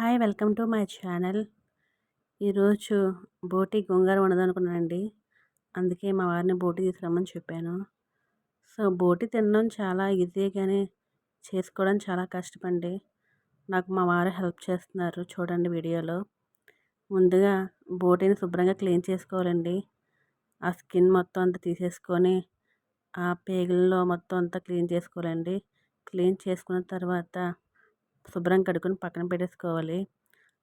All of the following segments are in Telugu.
Hi welcome to my channel. ఈరోజు బోటి గోంగూర వండదనుకున్నానండి. అందుకే మా వారిని బోటి తీసుకురమ్మని చెప్పాను. సో బోటి తినడం చాలా ఈజీ కానీ చేసుకోవడం చాలా కష్టమండి నాకు మా వారు హెల్ప్ చేస్తున్నారు చూడండి వీడియోలో. ముందుగా బోటిని శుభ్రంగా క్లీన్ చేసుకోవాలండి. ఆ స్కిన్ మొత్తం అంతా తీసేసుకొని ఆ పేగుల్లో మొత్తం అంతా క్లీన్ చేసుకోవాలండి. క్లీన్ చేసుకున్న తర్వాత శుభ్రం కడుక్కొని పక్కన పెట్టేసుకోవాలి.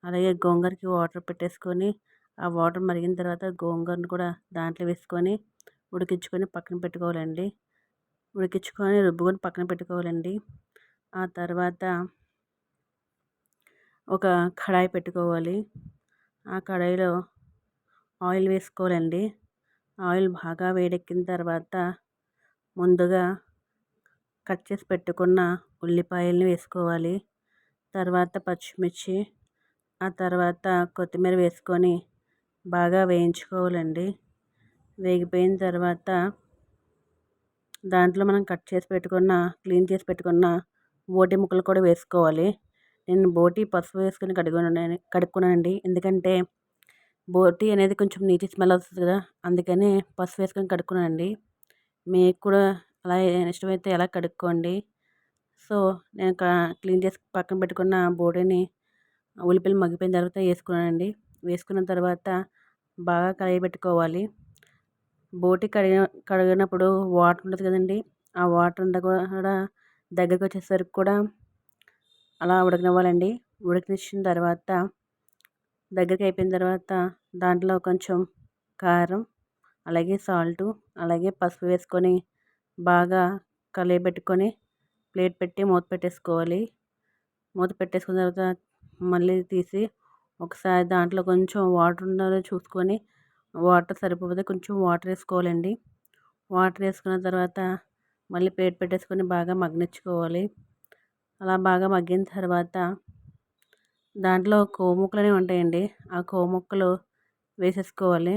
అలాగే గోంగూరకి వాటర్ పెట్టేసుకొని ఆ వాటర్ మరిగిన తర్వాత గోంగూరను కూడా దాంట్లో వేసుకొని ఉడికించుకొని పక్కన పెట్టుకోవాలండి. ఉడికించుకొని రుబ్బుకొని పక్కన పెట్టుకోవాలండి. ఆ తర్వాత ఒక కడాయి పెట్టుకోవాలి. ఆ కడాయిలో ఆయిల్ వేసుకోవాలండి. ఆయిల్ బాగా వేడెక్కిన తర్వాత ముందుగా కట్ చేసి పెట్టుకున్న ఉల్లిపాయలను వేసుకోవాలి. తర్వాత పచ్చిమిర్చి ఆ తర్వాత కొత్తిమీర వేసుకొని బాగా వేయించుకోవాలండి. వేగిపోయిన తర్వాత దాంట్లో మనం కట్ చేసి పెట్టుకున్న క్లీన్ చేసి పెట్టుకున్న బోటి ముక్కలు కూడా వేసుకోవాలి. నేను బోటి పసుపు వేసుకొని కడుగున్నాను కడుక్కున్నానండి. ఎందుకంటే బోటి అనేది కొంచెం నీటి స్మెల్ వస్తుంది కదా అందుకని పసుపు వేసుకొని కడుక్కున్నానండి. మీకు కూడా అలా ఇష్టమైతే ఎలా కడుక్కోండి. సో నేను క్లీన్ చేసి పక్కన పెట్టుకున్న బోడీని ఉల్లిపాయలు మగ్గిపోయిన తర్వాత వేసుకున్నానండి. వేసుకున్న తర్వాత బాగా కడిగిపెట్టుకోవాలి. బోటి కడిగిన కడిగినప్పుడు వాటర్ ఉంటుంది కదండి ఆ వాటర్ అంతా కూడా దగ్గరకు వచ్చేసరికి కూడా అలా ఉడకనివ్వాలండి. ఉడకనిచ్చిన తర్వాత దగ్గరికి అయిపోయిన తర్వాత దాంట్లో కొంచెం కారం అలాగే సాల్టు అలాగే పసుపు వేసుకొని బాగా కలియబెట్టుకొని ప్లేట్ పెట్టి మూత పెట్టేసుకోవాలి. మూత పెట్టేసుకున్న తర్వాత మళ్ళీ తీసి ఒకసారి దాంట్లో కొంచెం వాటర్ ఉందో చూసుకొని వాటర్ సరిపోతే కొంచెం వాటర్ వేసుకోవాలండి. వాటర్ వేసుకున్న తర్వాత మళ్ళీ ప్లేట్ పెట్టేసుకొని బాగా మగ్గనిచ్చుకోవాలి. అలా బాగా మగ్గిన తర్వాత దాంట్లో కోముక్కలు ముక్కలు అనేవి ఉంటాయండి. ఆ కోముక్కలు ముక్కలు వేసేసుకోవాలి.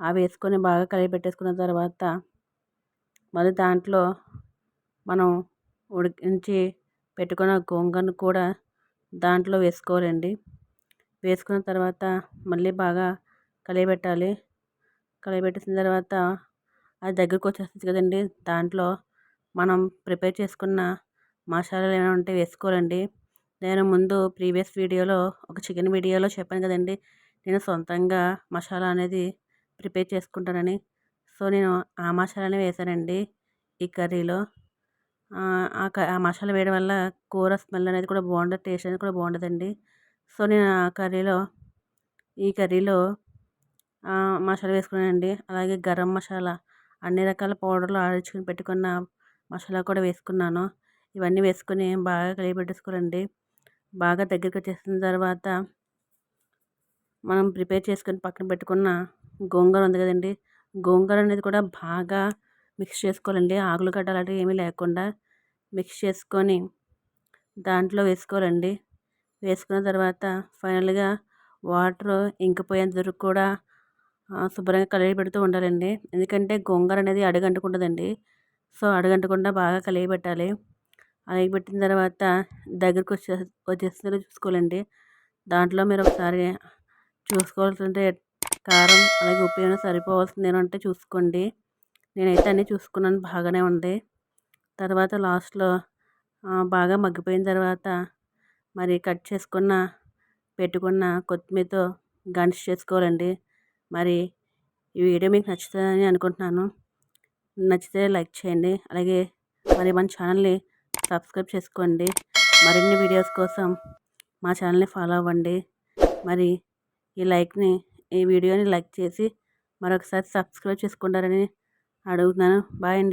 అవి వేసుకొని బాగా కలిపి పెట్టేసుకున్న తర్వాత మళ్ళీ దాంట్లో మనం ఉడికించి పెట్టుకున్న గోంగూరను కూడా దాంట్లో వేసుకోవాలండి. వేసుకున్న తర్వాత మళ్ళీ బాగా కలియబెట్టాలి. కలయపెట్టేసిన తర్వాత అది దగ్గరకు వచ్చేస్తుంది కదండి. దాంట్లో మనం ప్రిపేర్ చేసుకున్న మసాలాలు ఏమైనా ఉంటే వేసుకోవాలండి. నేను ముందు ప్రీవియస్ వీడియోలో ఒక చికెన్ వీడియోలో చెప్పాను కదండి. నేను సొంతంగా మసాలా అనేది ప్రిపేర్ చేసుకుంటానని. సో నేను ఆ మసాలానే వేసానండి ఈ కర్రీలో. ఆ మసాలా వేయడం వల్ల కూర స్మెల్ అనేది కూడా బాగుంటుంది టేస్ట్ అనేది కూడా బాగుంటుందండి సో నేను ఆ కర్రీలో ఈ కర్రీలో మసాలా వేసుకున్నానండి. అలాగే గరం మసాలా అన్ని రకాల పౌడర్లు ఆడించుకుని పెట్టుకున్న మసాలా కూడా వేసుకున్నాను. ఇవన్నీ వేసుకుని బాగా కలిపి పెట్టేసుకోవాలండి. బాగా దగ్గరికి వచ్చేసిన తర్వాత మనం ప్రిపేర్ చేసుకుని పక్కన పెట్టుకున్న గోంగూర ఉంది కదండి. గోంగూర అనేది కూడా బాగా మిక్స్ చేసుకోవాలండి. ఆకులు గడ్డ అలాంటివి ఏమీ లేకుండా. మిక్స్ చేసుకొని దాంట్లో వేసుకోవాలండి. వేసుకున్న తర్వాత ఫైనల్గా వాటర్ ఇంకిపోయేంత వరకు కూడా శుభ్రంగా కలిగి పెడుతూ ఉండాలండి. ఎందుకంటే గోంగూర అనేది అడుగంటుకుంటుందండి సో అడుగంటకుండా బాగా కలిగి పెట్టాలి కలిగి పెట్టిన తర్వాత దగ్గరకు వచ్చే వచ్చేసరికి చూసుకోవాలండి. దాంట్లో మీరు ఒకసారి చూసుకోవాల్సింటే కారం అలాగే ఉప్పు ఏమైనా సరిపోవాల్సింది ఏమంటే చూసుకోండి. నేనైతే అన్నీ చూసుకున్నాను బాగానే ఉంది. తర్వాత లాస్ట్లో బాగా మగ్గిపోయిన తర్వాత మరి కట్ చేసుకున్న పెట్టుకున్న కొత్తిమీరతో గార్నిష్ చేసుకోవాలండి. మరి ఈ వీడియో మీకు నచ్చుతుందని అనుకుంటున్నాను. నచ్చితే లైక్ చేయండి. అలాగే మరి మన ఛానల్ని సబ్స్క్రైబ్ చేసుకోండి. మరిన్ని వీడియోస్ కోసం మా ఛానల్ని ఫాలో అవ్వండి. మరి ఈ లైక్ని ఈ వీడియోని లైక్ చేసి మరొకసారి సబ్స్క్రైబ్ చేసుకుంటారని అడుగుతున్నాను. బాయ్ అండి.